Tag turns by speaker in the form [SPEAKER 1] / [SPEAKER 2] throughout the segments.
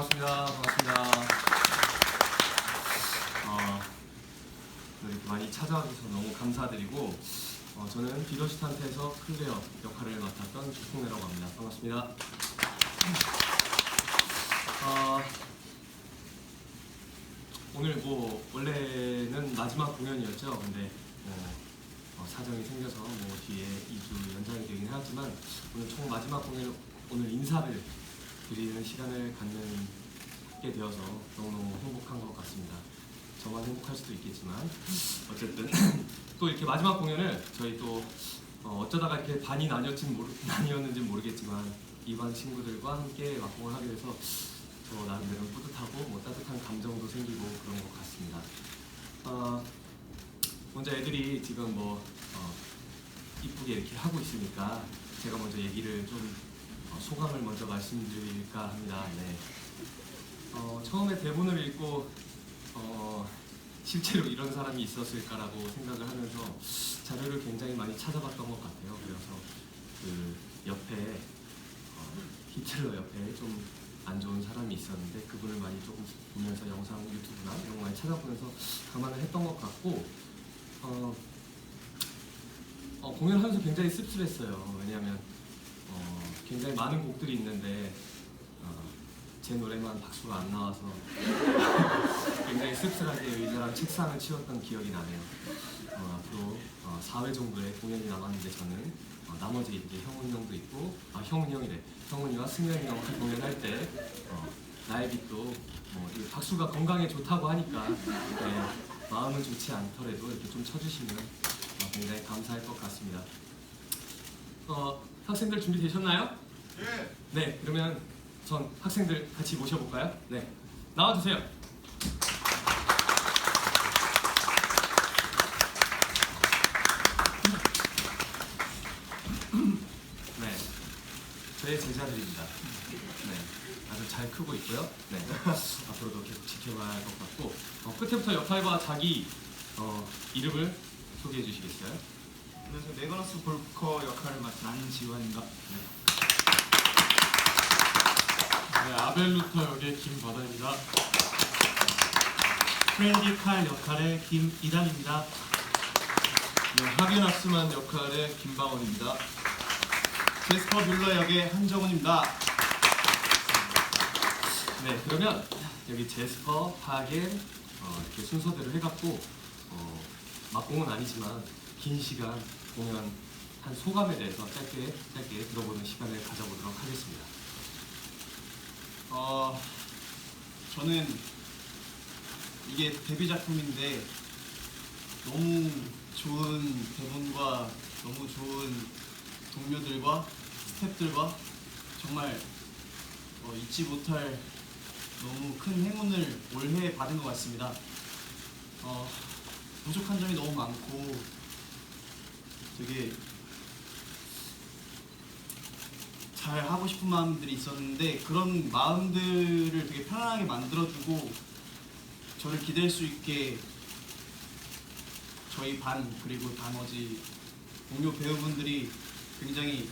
[SPEAKER 1] 반갑습니다. 반갑습니다. 어, 많이 찾아와 주셔서 너무 감사드리고 어, 저는 비더시탄트에서 클레어 역할을 맡았던 조승래라고 합니다. 반갑습니다. 어, 오늘 뭐 원래는 마지막 공연이었죠. 근데 어, 어, 사정이 생겨서 뭐 뒤에 2주 연장이 되긴 하지만 오늘 총 마지막 공연 오늘 인사를 드리는 시간을 갖게 되어서 너무너무 행복한 것 같습니다. 저만 행복할 수도 있겠지만 어쨌든 또 이렇게 마지막 공연을 저희 또 어, 어쩌다가 이렇게 반이 나뉘었는지 모르겠지만 이반 친구들과 함께 막공을 하게 돼서 저 나름대로 뿌듯하고 뭐 따뜻한 감정도 생기고 그런 것 같습니다. 어, 먼저 애들이 지금 뭐 어, 이쁘게 이렇게 하고 있으니까 제가 먼저 얘기를 좀 어, 소감을 먼저 말씀드릴까 합니다. 네. 어, 처음에 대본을 읽고 어, 실제로 이런 사람이 있었을까라고 생각을 하면서 자료를 굉장히 많이 찾아봤던 것 같아요. 그래서 그 옆에 어, 히틀러 옆에 좀 안 좋은 사람이 있었는데 그분을 많이 조금 보면서 영상 유튜브나 이런 거 많이 찾아보면서 감안을 했던 것 같고 어, 어, 공연하면서 굉장히 씁쓸했어요. 왜냐하면 어, 굉장히 많은 곡들이 있는데 어, 제 노래만 박수가 안 나와서 굉장히 씁쓸하게 의자랑 책상을 치웠던 기억이 나네요. 어, 앞으로 어, 4회 정도의 공연이 남았는데 저는 어, 나머지 이제 형훈 형도 있고 아 형훈 형이래 형훈이와 승현이 형 공연할 때 어, 나의 빛도 뭐, 이 박수가 건강에 좋다고 하니까 네, 마음은 좋지 않더라도 이렇게 좀 쳐주시면 어, 굉장히 감사할 것 같습니다. 어, 학생들 준비되셨나요?
[SPEAKER 2] 예.
[SPEAKER 1] 네, 그러면 전 학생들 같이 모셔볼까요? 네, 나와주세요. 네, 저의 제자들입니다. 네, 아주 잘 크고 있고요. 네, 앞으로도 계속 지켜봐야 할 것 같고 어, 끝에부터 역할과 자기 어, 이름을 소개해 주시겠어요?
[SPEAKER 2] 안녕하세요. 네거너스 볼커 역할을 맡은 안지환입니다.
[SPEAKER 3] 네, 아벨루터 역의 김바다입니다.
[SPEAKER 2] 프렌디 칼 역할의 김이담입니다.
[SPEAKER 3] 네, 하겐아스만 역할의 김방원입니다.
[SPEAKER 2] 제스퍼 뮬러 역의 한정훈입니다.
[SPEAKER 1] 네, 그러면 여기 제스퍼, 하겐 어, 이렇게 순서대로 해갖고 어, 막공은 아니지만 긴 시간 공연 한 소감에 대해서 짧게 짧게 들어보는 시간을 가져보도록 하겠습니다.
[SPEAKER 2] 어, 저는 이게 데뷔 작품인데 너무 좋은 대본과 너무 좋은 동료들과 스태프들과 정말 어, 잊지 못할 너무 큰 행운을 올해 받은 것 같습니다. 어, 부족한 점이 너무 많고 되게 잘 하고 싶은 마음들이 있었는데 그런 마음들을 되게 편안하게 만들어주고 저를 기댈 수 있게 저희 반 그리고 나머지 동료 배우분들이 굉장히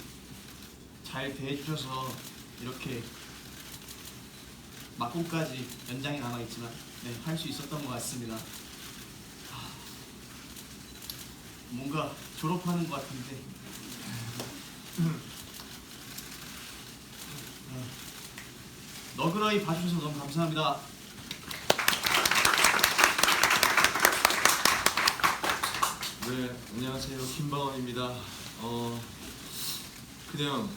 [SPEAKER 2] 잘 대해주셔서 이렇게 막공까지 연장이 남아있지만 네, 할 수 있었던 것 같습니다. 아, 뭔가 졸업하는 것 같은데 너그러이 봐주셔서 너무 감사합니다.
[SPEAKER 3] 네, 안녕하세요. 김방원입니다. 어, 그냥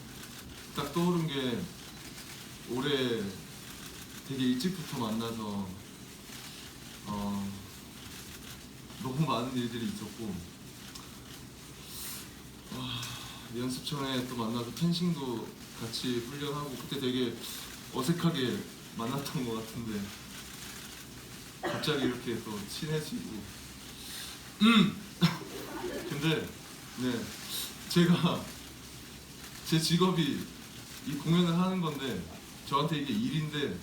[SPEAKER 3] 딱 떠오른 게 올해 되게 일찍부터 만나서 어, 너무 많은 일들이 있었고 아, 연습청에 또 만나서 펜싱도 같이 훈련하고 그때 되게 어색하게 만났던 것 같은데 갑자기 이렇게 또 친해지고 음! 근데 네 제가 제 직업이 이 공연을 하는 건데 저한테 이게 일인데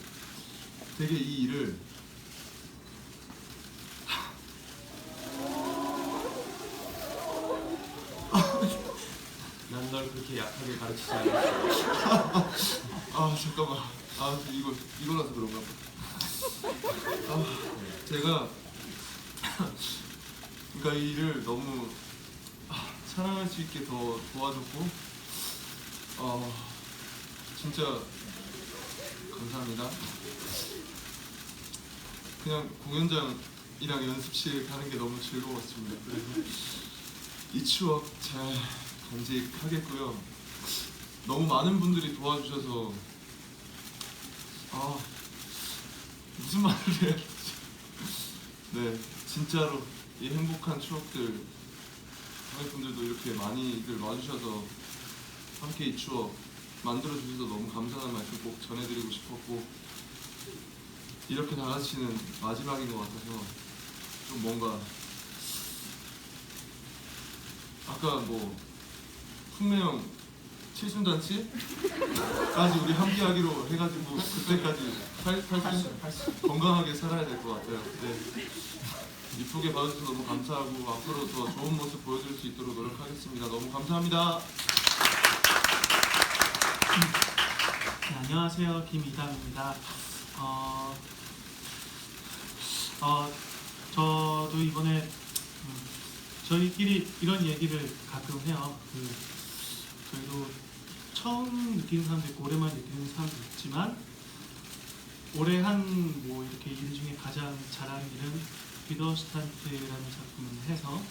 [SPEAKER 3] 되게 이 일을
[SPEAKER 1] 난널 그렇게 약하게 가르치지 않았어.
[SPEAKER 3] 아 잠깐만 아 이거 이거라서 그런가 봐. 아, 제가 그러니까 이 일을 너무 아, 사랑할 수 있게 더 도와줬고 어 진짜 감사합니다. 그냥 공연장이랑 연습실 가는 게 너무 즐거웠습니다. 그래서 이 추억 잘 간직하겠고요. 너무 많은 분들이 도와주셔서 아 무슨 말을 해야 되지? 네 진짜로 이 행복한 추억들 관객분들도 이렇게 많이들 와주셔서 함께 이 추억 만들어 주셔서 너무 감사한 말씀 꼭 전해드리고 싶었고 이렇게 다 같이는 마지막인 것 같아서 좀 뭔가 아까 뭐 훈매형 칠순잔치까지 우리 함께 하기로 해가지고 그때까지 살, 살수 건강하게 살아야 될 것 같아요. 네. 이쁘게 봐주셔서 너무 감사하고 앞으로 더 좋은 모습 보여줄 수 있도록 노력하겠습니다. 너무 감사합니다.
[SPEAKER 4] 네, 안녕하세요. 김이담입니다. 어, 어, 저도 이번에 음, 저희끼리 이런 얘기를 가끔 해요. 그, 저희도 처음 느끼는 사람도 있고 오랜만에 느끼는 사람도 있지만 올해 한 뭐 이렇게 일 중에 가장 잘한 일은 비더스탄트라는 작품을 해서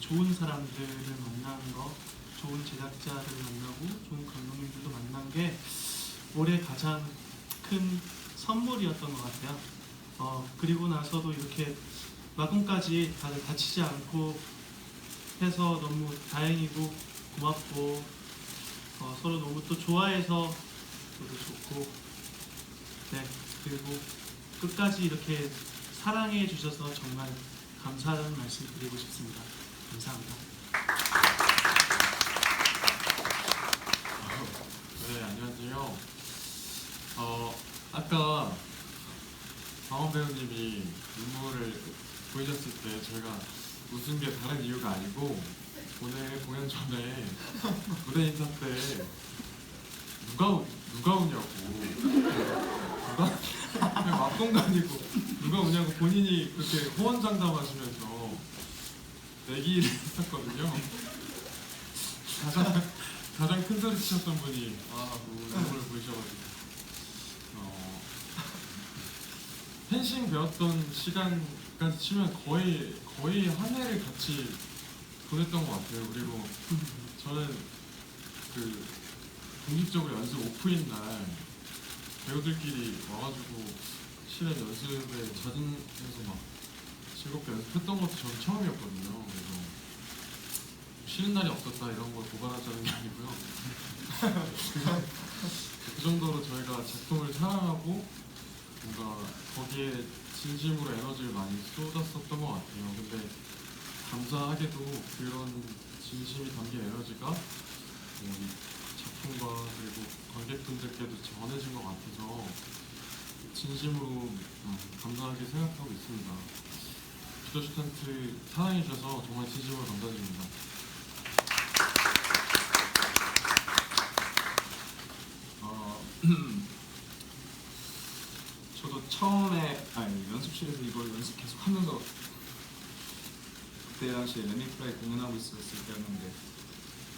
[SPEAKER 4] 좋은 사람들을 만나는 거, 좋은 제작자를 만나고 좋은 감독님들도 만난 게 올해 가장 큰 선물이었던 것 같아요. 어, 그리고 나서도 이렇게 마금까지 다들 다치지 않고 해서 너무 다행이고 고맙고 어, 서로 너무 또 좋아해서 저도 좋고 네 그리고 끝까지 이렇게 사랑해 주셔서 정말 감사하다는 말씀 드리고 싶습니다. 감사합니다.
[SPEAKER 5] 네, 안녕하세요. 어, 아까 강원 배우님이 눈물을 보이셨을 때 저희가 웃은 게 다른 이유가 아니고 오늘 공연 전에 무대 인사 때 누가 우- 누가 우냐고 누가 그냥 아니고 누가 우냐고 본인이 그렇게 호언장담하시면서 내기를 했었거든요. 가장 가장 큰 소리 치셨던 분이 아 눈물 보이셔가지고 어, 펜싱 배웠던 시간까지 치면 거의 거의 한 해를 같이 보냈던 것 같아요. 그리고 저는 그 공식적으로 연습 오프인 날 배우들끼리 와가지고 실은 연습에 자진해서 막 즐겁게 연습했던 것도 저는 처음이었거든요. 그래서 쉬는 날이 없었다 이런 걸 고발하자는 게 아니고요. 그 정도로 저희가 작품을 사랑하고 뭔가 거기에 진심으로 에너지를 많이 쏟았었던 것 같아요. 근데 감사하게도 그런 진심이 담긴 에너지가 뭐이 작품과 그리고 관객분들께도 전해진 것 같아서 진심으로 음, 감사하게 생각하고 있습니다. 비더슈탄트 사랑해주셔서 정말 진심으로 감사드립니다.
[SPEAKER 6] 어, 저도 처음에 아니 연습실에서 이걸 연습 계속 하면서 그때 당시에 레미플라이 공연하고 있었을 때였는데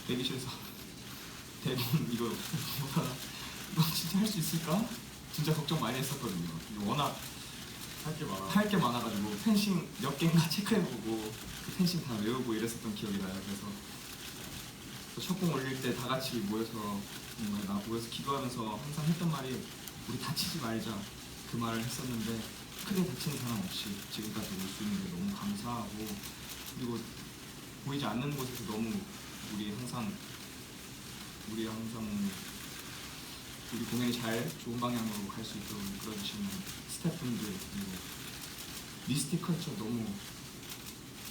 [SPEAKER 6] 대기실에서 대본 이거 이거 진짜 할 수 있을까? 진짜 걱정 많이 했었거든요. 워낙
[SPEAKER 5] 할게 많아.
[SPEAKER 6] 할 게 많아가지고 펜싱 몇 개인가 체크해보고 그 펜싱 다 외우고 이랬었던 기억이 나요. 그래서 또 첫공 올릴 때 다 같이 모여서 뭔가 나 모여서 기도하면서 항상 했던 말이 우리 다치지 말자 그 말을 했었는데 크게 다치는 사람 없이 지금까지 올 수 있는 게 너무 감사하고 그리고 보이지 않는 곳에서 너무 우리 항상 우리 항상 우리 공연이 잘 좋은 방향으로 갈 수 있도록 이끌어주시는 스태프분들 그리고 미스틱 컬처 너무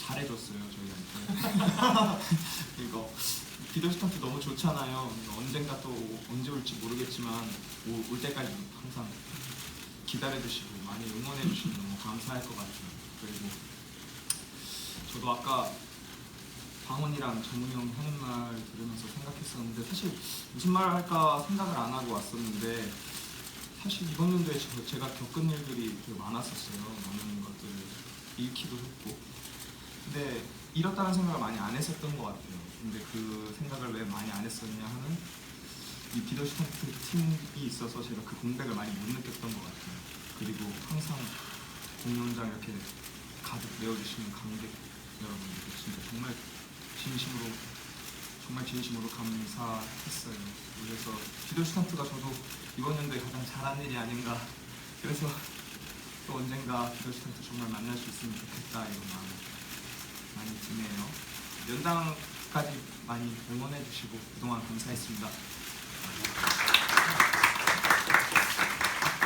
[SPEAKER 6] 잘해줬어요 저희한테. 그리고 비더스탄트 너무 좋잖아요. 언젠가 또 언제 올지 모르겠지만 오- 올 때까지 항상 기다려주시고 많이 응원해주시면 너무 감사할 것 같아요. 그리고 저도 아까 방원이랑 정훈이 형 하는 말 들으면서 생각했었는데 사실 무슨 말을 할까 생각을 안 하고 왔었는데 사실 이번 연도에 저, 제가 겪은 일들이 되게 많았었어요. 많은 것들을 잃기도 했고. 근데 잃었다는 생각을 많이 안 했었던 것 같아요. 근데 그 생각을 왜 많이 안 했었냐 하는 이 비더시턴트 팀이 있어서 제가 그 공백을 많이 못 느꼈던 것 같아요. 그리고 항상 공연장 이렇게 가득 메워주시는 관객 여러분들 진짜 정말 진심으로 정말 진심으로 감사했어요. 그래서 비더시턴트가 저도 이번 연도에 가장 잘한 일이 아닌가. 그래서 또 언젠가 비더시턴트 정말 만날 수 있으면 좋겠다 이런 마음 많이 드네요. 연장까지 많이 응원해 주시고 그동안 감사했습니다.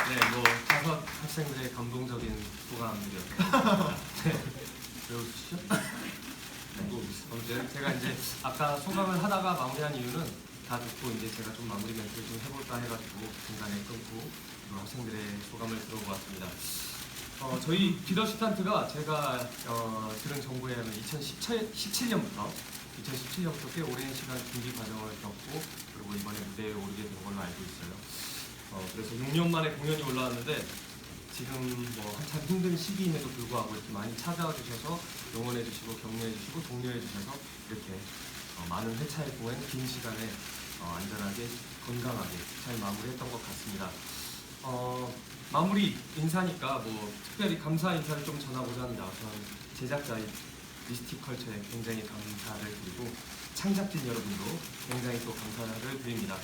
[SPEAKER 1] 네, 뭐 다섯 학생들의 감동적인 소감들이었습니다. 네, 배우시죠? 네. 아무튼 제가 이제 아까 소감을 하다가 마무리한 이유는 다 듣고 이제 제가 좀 마무리 멘트를 좀 해볼까 해가지고 중간에 끊고 또 학생들의 소감을 들어보았습니다. 어, 저희 비더시탄트가 제가 어, 들은 정보에 의하면 2017년부터 2017년부터 꽤 오랜 시간 준비 과정을 겪고 그리고 이번에 무대에 오르게 된 걸로 알고 있어요. 어, 그래서 6년 만에 공연이 올라왔는데 지금 뭐 한참 힘든 시기임에도 불구하고 이렇게 많이 찾아와 주셔서 응원해 주시고 격려해 주시고 독려해 주셔서 이렇게 어, 많은 회차의 공연 긴 시간에 어, 안전하게 건강하게 잘 마무리했던 것 같습니다. 어, 마무리 인사니까 뭐 특별히 감사 인사를 좀 전하고자 합니다. 우선 제작자인 미스틱 컬처에 굉장히 감사를 드리고 창작진 여러분도 굉장히 또 감사를 드립니다.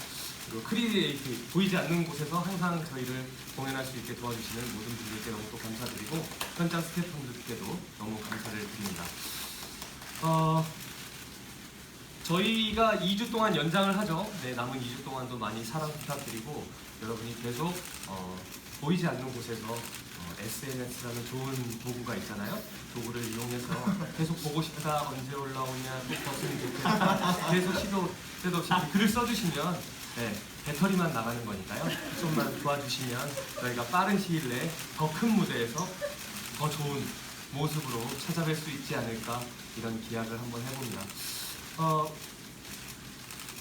[SPEAKER 1] 그리고 크리에이트 보이지 않는 곳에서 항상 저희를 공연할 수 있게 도와주시는 모든 분들께 너무 또 감사드리고 현장 스태프분들께도 너무 감사를 드립니다. 어, 저희가 2주 동안 연장을 하죠. 네, 남은 2주 동안도 많이 사랑 부탁드리고 여러분이 계속 어, 보이지 않는 곳에서 어, SNS라는 좋은 도구가 있잖아요. 도구를 이용해서 계속 보고 싶다, 언제 올라오냐, 또 벗으면 좋겠다, 계속 시도 때도 없이 글을 써주시면 네, 배터리만 나가는 거니까요. 좀만 도와주시면 저희가 빠른 시일 내에 더 큰 무대에서 더 좋은 모습으로 찾아뵐 수 있지 않을까 이런 기약을 한번 해봅니다. 어,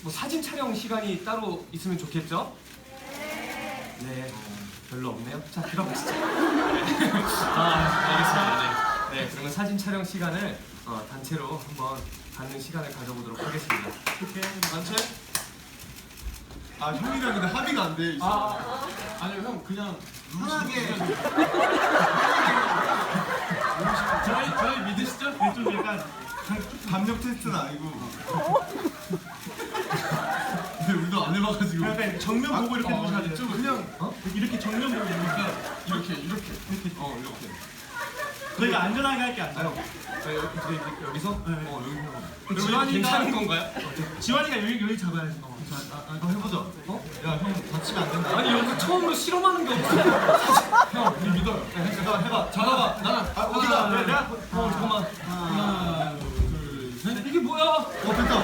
[SPEAKER 1] 뭐 사진 촬영 시간이 따로 있으면 좋겠죠? 네. 별로 없네요. 자, 들어가시죠. 네. 아, 알겠습니다. 네. 네, 그러면 사진 촬영 시간을 어, 단체로 한번 갖는 시간을 가져보도록 하겠습니다.
[SPEAKER 4] 이렇게
[SPEAKER 3] 단체? 아 형이랑 근데 합의가 안 돼 있어.
[SPEAKER 5] 아, 아니요 형 그냥
[SPEAKER 3] 편하게.
[SPEAKER 5] 저희 저희 믿으시죠?
[SPEAKER 4] 네, 좀 약간
[SPEAKER 3] 담력 테스트는 아니고. 근데 우리도 안 해봐가지고.
[SPEAKER 4] 약간 정면 보고 이렇게 보셔야 돼요.
[SPEAKER 5] 좀 그냥
[SPEAKER 1] 어?
[SPEAKER 4] 이렇게 정면 보고 이렇게
[SPEAKER 5] 이렇게 이렇게
[SPEAKER 4] 이렇게
[SPEAKER 3] 어 이렇게.
[SPEAKER 4] 저희가 안전하게 할게 안 돼요.
[SPEAKER 1] 저 여기, 여기, 여기서?
[SPEAKER 4] 네.
[SPEAKER 3] 어 여기 해봐.
[SPEAKER 1] 지원이 괜찮은 건가요?
[SPEAKER 4] 지환이가 여기 여기 잡아야 돼. 어.
[SPEAKER 3] 자, 아, 아, 한번 해보자. 어? 야 형 다치면 안 된다.
[SPEAKER 1] 아니 여기서 처음으로 실험하는 게 없어요.
[SPEAKER 3] 형 우리 믿어요. 야, 해봐 해봐.
[SPEAKER 1] 잠깐만, 나는
[SPEAKER 3] 아 어디가?
[SPEAKER 1] 아, 내가 어 잠깐만.
[SPEAKER 5] 하나 둘 셋
[SPEAKER 1] 이게 뭐야?
[SPEAKER 3] 어 됐다.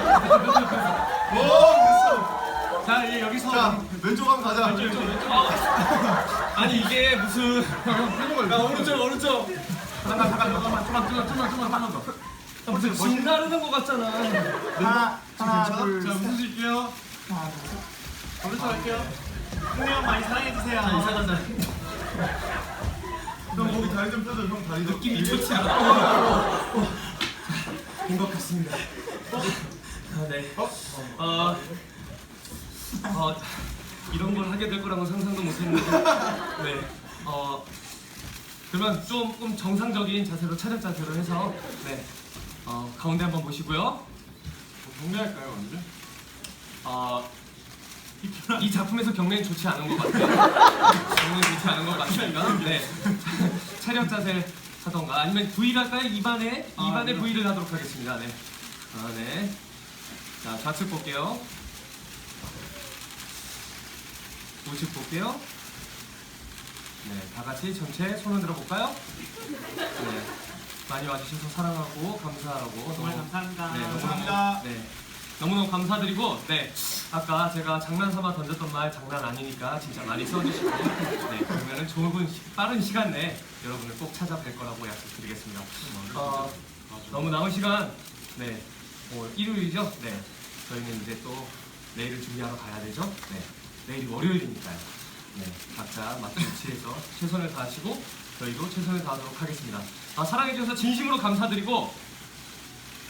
[SPEAKER 3] 오 됐어.
[SPEAKER 4] 자 이제 여기서
[SPEAKER 3] 자 왼쪽 한번 가자.
[SPEAKER 4] 왼쪽, 왼쪽.
[SPEAKER 1] 아, 아니 이게 무슨?
[SPEAKER 3] 야 오른쪽 오른쪽.
[SPEAKER 5] 잠깐 잠깐 잠깐만 좀만 좀만 좀만 좀만 좀만 더.
[SPEAKER 1] 무슨 진 나르는 것 같잖아.
[SPEAKER 3] 하나 하나 둘.
[SPEAKER 5] 자 무슨 줄게요?
[SPEAKER 4] 오른쪽 할게요. 형 많이 사랑해 주세요.
[SPEAKER 3] 이사간다. 형 거기 다리 좀 펴줘. 형 다리 좀.
[SPEAKER 1] 느낌이 좋지 않아. 된것 같습니다. 아, 네. 어, 어, 이런 걸 하게 될 거라고 상상도 못했는데. 네. 어, 그러면 조금 정상적인 자세로 차렷 자세로 해서 네. 어, 가운데 한번 보시고요.
[SPEAKER 5] 경례할까요 먼저?
[SPEAKER 1] 어, 이 작품에서 경례는 좋지 않은 것 같아요. 경례는 좋지 않은 것 같으니까 네. 차렷 자세 하던가 아니면 V를 할까요? 입안에
[SPEAKER 4] 아,
[SPEAKER 1] 입안에
[SPEAKER 4] 이거.
[SPEAKER 1] V를 하도록 하겠습니다. 네. 아, 네. 자, 좌측 볼게요. 우측 볼게요. 네, 다 같이 전체 손을 들어볼까요? 네. 많이 와주셔서 사랑하고 감사하고
[SPEAKER 4] 정말
[SPEAKER 1] 너무
[SPEAKER 4] 감사합니다.
[SPEAKER 1] 네, 너무
[SPEAKER 3] 감사합니다.
[SPEAKER 1] 네. 너무너무 감사드리고, 네. 아까 제가 장난 삼아 던졌던 말 장난 아니니까 진짜 많이 써주시고, 네. 그러면은 좋은, 시- 빠른 시간 내에 여러분을 꼭 찾아뵐 거라고 약속드리겠습니다. 어, 너무 남은 시간, 네. 뭐, 일요일이죠? 네. 저희는 이제 또 내일을 준비하러 가야 되죠? 네. 내일이 월요일이니까요. 네, 각자 맡은 위치에서 최선을 다하시고 저희도 최선을 다하도록 하겠습니다. 아, 사랑해주셔서 진심으로 감사드리고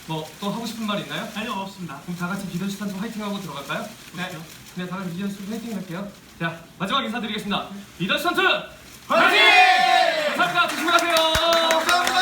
[SPEAKER 1] 뭐 또 하고 싶은 말 있나요?
[SPEAKER 4] 아니요 없습니다.
[SPEAKER 1] 그럼 다 같이 비전시 탄소 화이팅하고 들어갈까요?
[SPEAKER 4] 네.
[SPEAKER 1] 그렇죠? 그냥 다 같이 비전시 탄소 화이팅 할게요. 자 마지막 인사드리겠습니다. 비전시 탄소 화이팅! 감사합니다. 조심히 가세요. 감사합니다.